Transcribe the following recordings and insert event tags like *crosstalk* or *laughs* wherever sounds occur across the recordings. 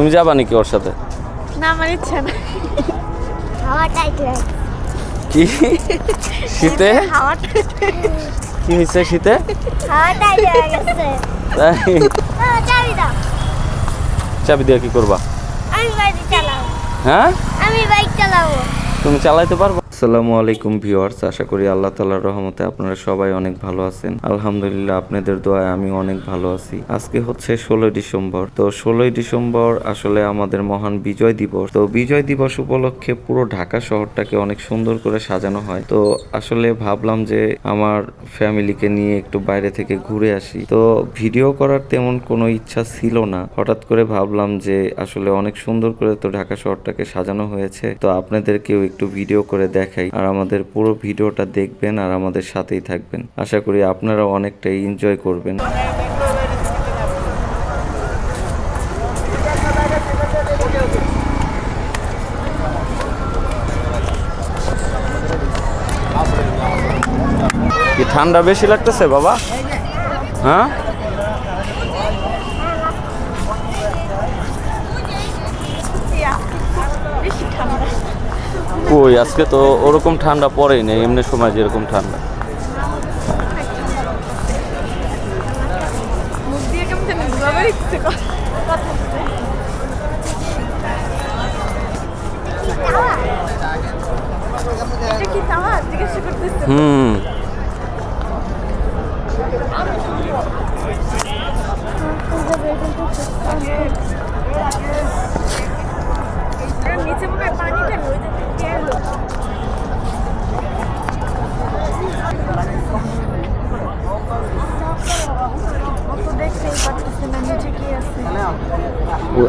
তুমি যাবা নাকি ওর সাথে? না আমার ইচ্ছা না কি? শীতে? কি হয়েছে শীতে? চাবি দাও। চাবি দিয়ে কি করবা? আমি বাইক চালাবো। হ্যাঁ? আমি বাইক চালাবো। তুমি চালাইতে পারব? আসসালামু আলাইকুম ভিউয়ার্স, আশা করি আল্লাহ তালার রহমতে আপনারা সবাই অনেক ভালো আছেন। আলহামদুলিল্লাহ আপনাদের দোয়ায় আমি অনেক ভালো আছি। আজকে হচ্ছে ষোলোই ডিসেম্বর। তো ষোলোই ডিসেম্বর আসলে আমাদের মহান বিজয় দিবস। তো বিজয় দিবস উপলক্ষে পুরো ঢাকা শহরটাকে অনেক সুন্দর করে সাজানো হয়। তো আসলে ভাবলাম যে আমার ফ্যামিলিকে নিয়ে একটু বাইরে থেকে ঘুরে আসি। তো ভিডিও করার তেমন কোনো ইচ্ছা ছিল না। হঠাৎ করে ভাবলাম যে আসলে অনেক সুন্দর করে তো ঢাকা শহরটাকে সাজানো হয়েছে। তো আপনাদেরকেও একটু ভিডিও করে দেখাই আর আমাদের পুরো ভিডিওটা দেখবেন আর আমাদের সাথেই থাকবেন। আশা করি আপনারা অনেকটাই এনজয় করবেন। ঠান্ডা বেশি লাগতেছে বাবা? হ্যাঁ? কই? আজকে তো ওরকম ঠান্ডা পড়েই নেই এমনি সময় যেরকম ঠান্ডা। মুখ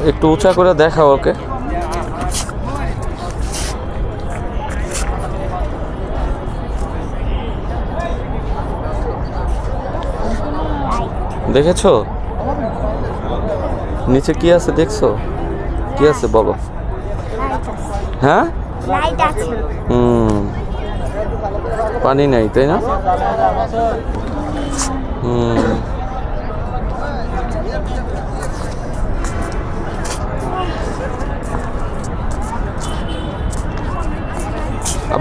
একটু উঁচা করে দেখাও ওকে। দেখেছ? নিচে কি আছে দেখছ? কি আছে বলো? হ্যাঁ? হুম। পানি নাই, তাই না? হুম।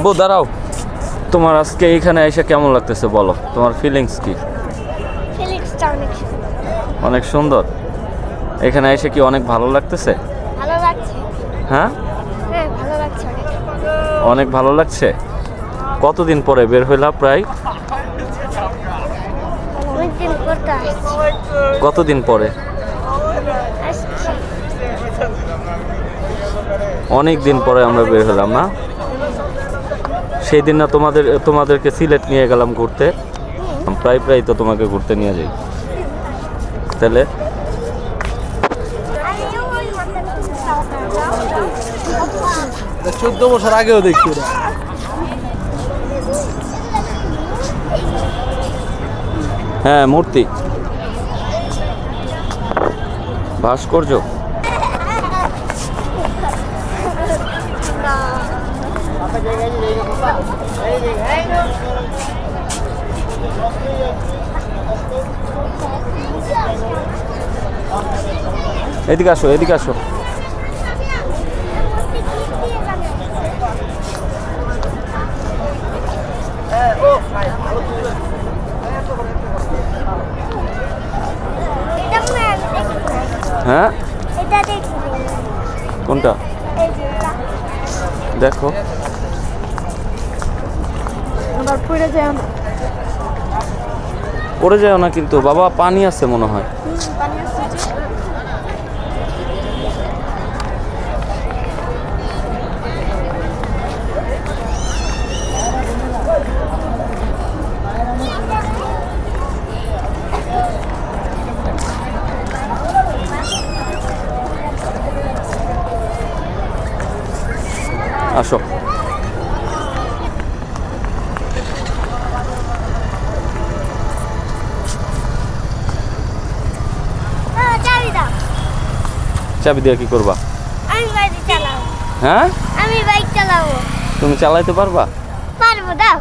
আব্বু দাঁড়াও। তোমার আজকে এইখানে এসে কেমন লাগতেছে বলো? তোমার ফিলিংস কি? অনেক সুন্দর। এখানে এসে কি অনেক ভালো লাগতেছে? হ্যাঁ? হ্যাঁ অনেক। ভালো লাগছে? কতদিন পরে বের হইলা প্রায়? কতদিন পরে? অনেক দিন পরে আমরা বের হলাম না? সেই দিন না তোমাদের তোমাদেরকে সিলেট নিয়ে গেলাম ঘুরতে। প্রায় প্রায় তো তোমাকে ঘুরতে নিয়ে যাই। তাহলে? চোদ্দ বছর আগেও দেখছি ওরা হ্যাঁ মূর্তি। ভাস্কর্য। এদিকে আসো এদিকে আসো। হয়? কোনটা। দেখো। পড়ে যায় না পড়ে যাও না কিন্তু বাবা পানি আছে মনে হয়। আসো ও, চাবি দাও চাবি দিয়ে কি করবা? আমি বাইক চালাবো। হ্যাঁ? আমি বাইক চালাবো। তুমি চালাইতে পারবা? পারব দাও।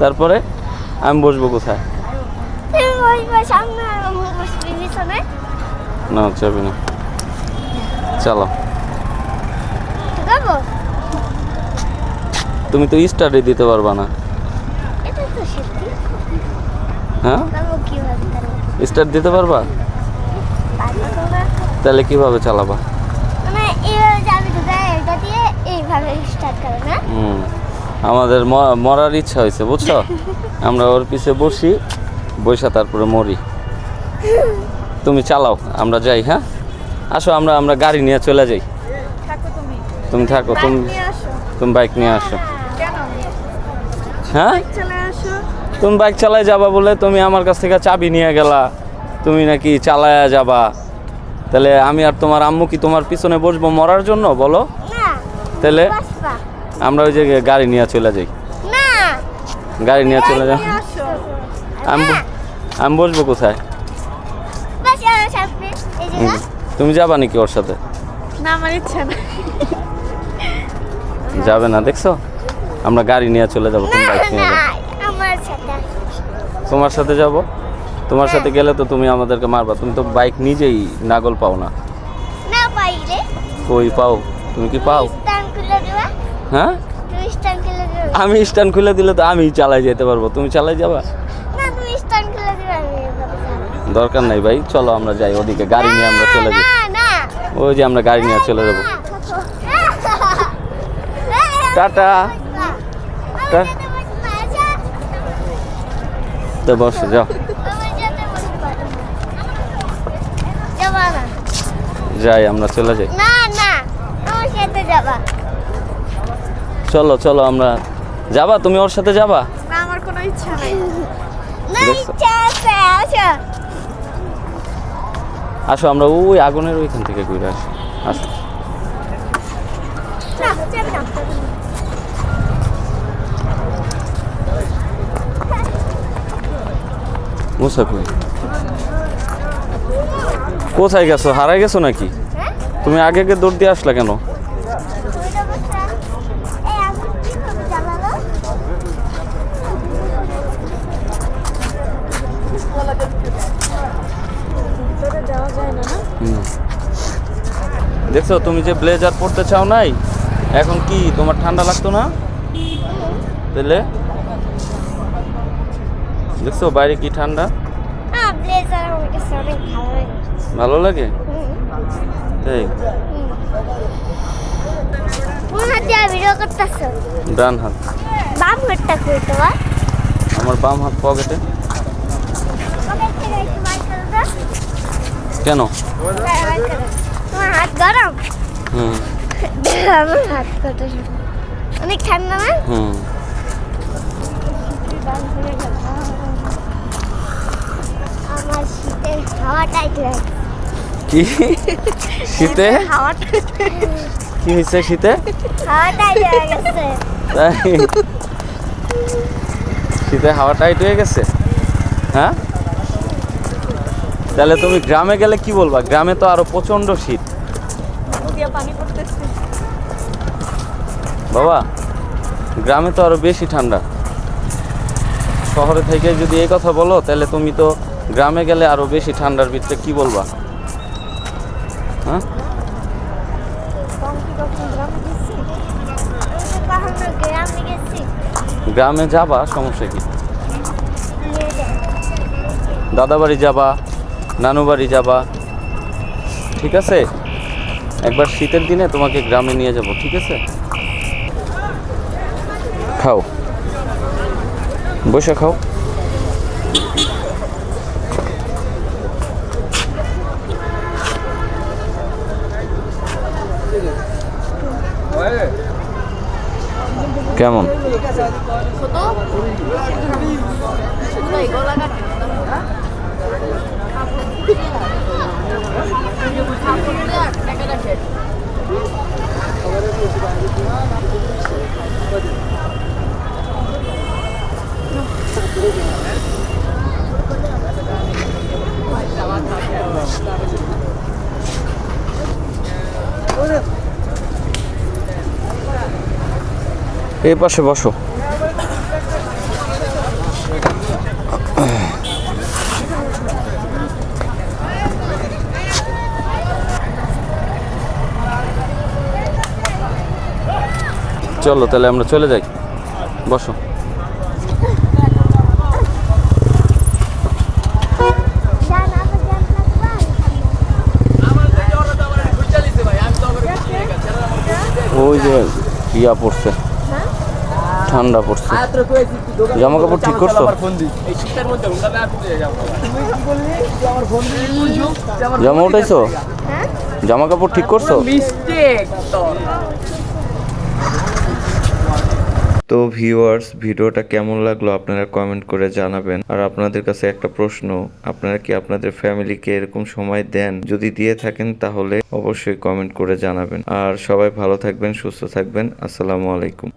তারপরে? আমি বসবো কোথায়? তুমি বসবে সামনে আর আমি বসবি পিছনে। না চাবি না। চলো যাব তুমি তো স্টাডি দিতে পারবা না। এটা তো সত্যি। হ্যাঁ? স্টার্ট দিতে পারবা। তাহলে কীভাবে চালাবা? মানে এইভাবে যাবি এটা দিয়ে এইভাবে স্টার্ট করে না? হুম। আমাদের ম- মরার ইচ্ছা হয়েছে বুঝছ? *laughs* আমরা ওর পিছে বসি বৈশা তারপরে মরি। তুমি চালাও আমরা যাই হ্যাঁ? আসো আমরা আমরা গাড়ি নিয়ে চলে যাই। থাকো তুমি। তুমি থাকো তুমি আসো। তুমি বাইক নিয়ে আসো। হ্যাঁ? চলে আসো। তুমি বাইক চালায় যাবা বলে তুমি আমার কাছ থেকে চাবি নিয়ে গেলা। তুমি নাকি চালায়া যাবা। তাহলে আমি আর তোমার আম্মু কি তোমার পিছনে বসবো মরার জন্য? বলো। তাহলে আমরা ওই যে গাড়ি নিয়ে চলে যাই। গাড়ি নিয়ে চলে যাই আমি আমি বসবো কোথায়। তুমি যাবা নাকি ওর সাথে? না আমার ইচ্ছা না যাবে না দেখছ? আমরা গাড়ি নিয়ে চলে যাব তুমি বাইক নিয়ে যাব। তোমার সাথে যাব? তোমার সাথে গেলে তো তুমি আমাদেরকে মারবা। তুমি তো বাইক নিজেই নাগল পাও না। না পাইলে কই পাও? তুমি কি পাও? স্টান খুলে দেবা? হ্যাঁ? আমি স্ট্যান্ড খুলে দিলে তো আমি চালাই যেতে পারব। তুমি চালাই যাবা? দরকার নাই ভাই চলো আমরা যাই ওদিকে গাড়ি নিয়ে আমরা চলে যাই। না না। ওই যে আমরা গাড়ি নিয়ে চলে যাব। টাটা। টা- তো বসে যাও। যাই আমরা চলে যাই। না না আমার সাথে যাবা। চলো চলো আমরা যাবা তুমি ওর সাথে যাবা? না আমার কোনো ইচ্ছা নাই। না ইচ্ছা আছে আসো। আসো আমরা ওই আগুনের ওইখান থেকে ঘুরে আসি। আসো। মুসা কই? কোথায় গেছো? হারাই গেছো নাকি? হ্যাঁ? তুমি আগে আগে দৌড় দিয়ে আসলা কেন। দেখছ তুমি যে ব্লেজার পরতে চাও নাই এখন কি তোমার ঠান্ডা লাগতো না? তাহলে? দেখছ বাইরে কি ঠান্ডা? কাছে অনেক ভালো লাগে। ভালো লাগে? হুম, এই হুম। কোন ভিডিও করতেছো? ডান হাত। বাম হাতটা আমার বাম হাত পকেটে কেন? তোমার হাত গরম? হুম। আমার হাত কত অনেক ঠান্ডা না? হুম। আমার হাওয়াটাই কি? শীতে? কি হয়েছে শীতে? হাওয়াটাই হয়ে গেছে। তাই? শীতে হাওয়া টাইট হয়ে গেছে? হ্যাঁ? তাহলে তুমি গ্রামে গেলে কি বলবা? গ্রামে তো আরও প্রচণ্ড শীত। বাবা গ্রামে তো আরও বেশি ঠান্ডা। শহরে থেকে যদি এই কথা বলো তাহলে তুমি তো গ্রামে গেলে আরও বেশি ঠান্ডার ভিতরে কি বলবা? হ্যাঁ? গ্রামে যাবা, সমস্যা কি? দাদা বাড়ি যাবা নানু বাড়ি যাবা, ঠিক আছে? একবার শীতের দিনে তোমাকে গ্রামে নিয়ে যাব, ঠিক আছে? খাও। বসে খাও। কেমন? এ পাশে বসো। চলো তাহলে আমরা চলে যাই। বসো। ওই যে ইয়া পড়ছে। ঠান্ডা পড়ছে। জামা কাপড় ঠিক করছ? জামা উঠাইছো হ্যাঁ জামা কাপড় ঠিক করছ? তো ভিউয়ার্স ভিডিওটা কেমন লাগল আপনারা কমেন্ট করে জানাবেন। আর আপনাদের কাছে একটা প্রশ্ন আপনারা কি আপনাদের ফ্যামিলিকে এরকম সময় দেন? যদি দিয়ে থাকেন তাহলে অবশ্যই কমেন্ট করে জানাবেন। আর সবাই ভালো থাকবেন সুস্থ থাকবেন। আসসালামু আলাইকুম।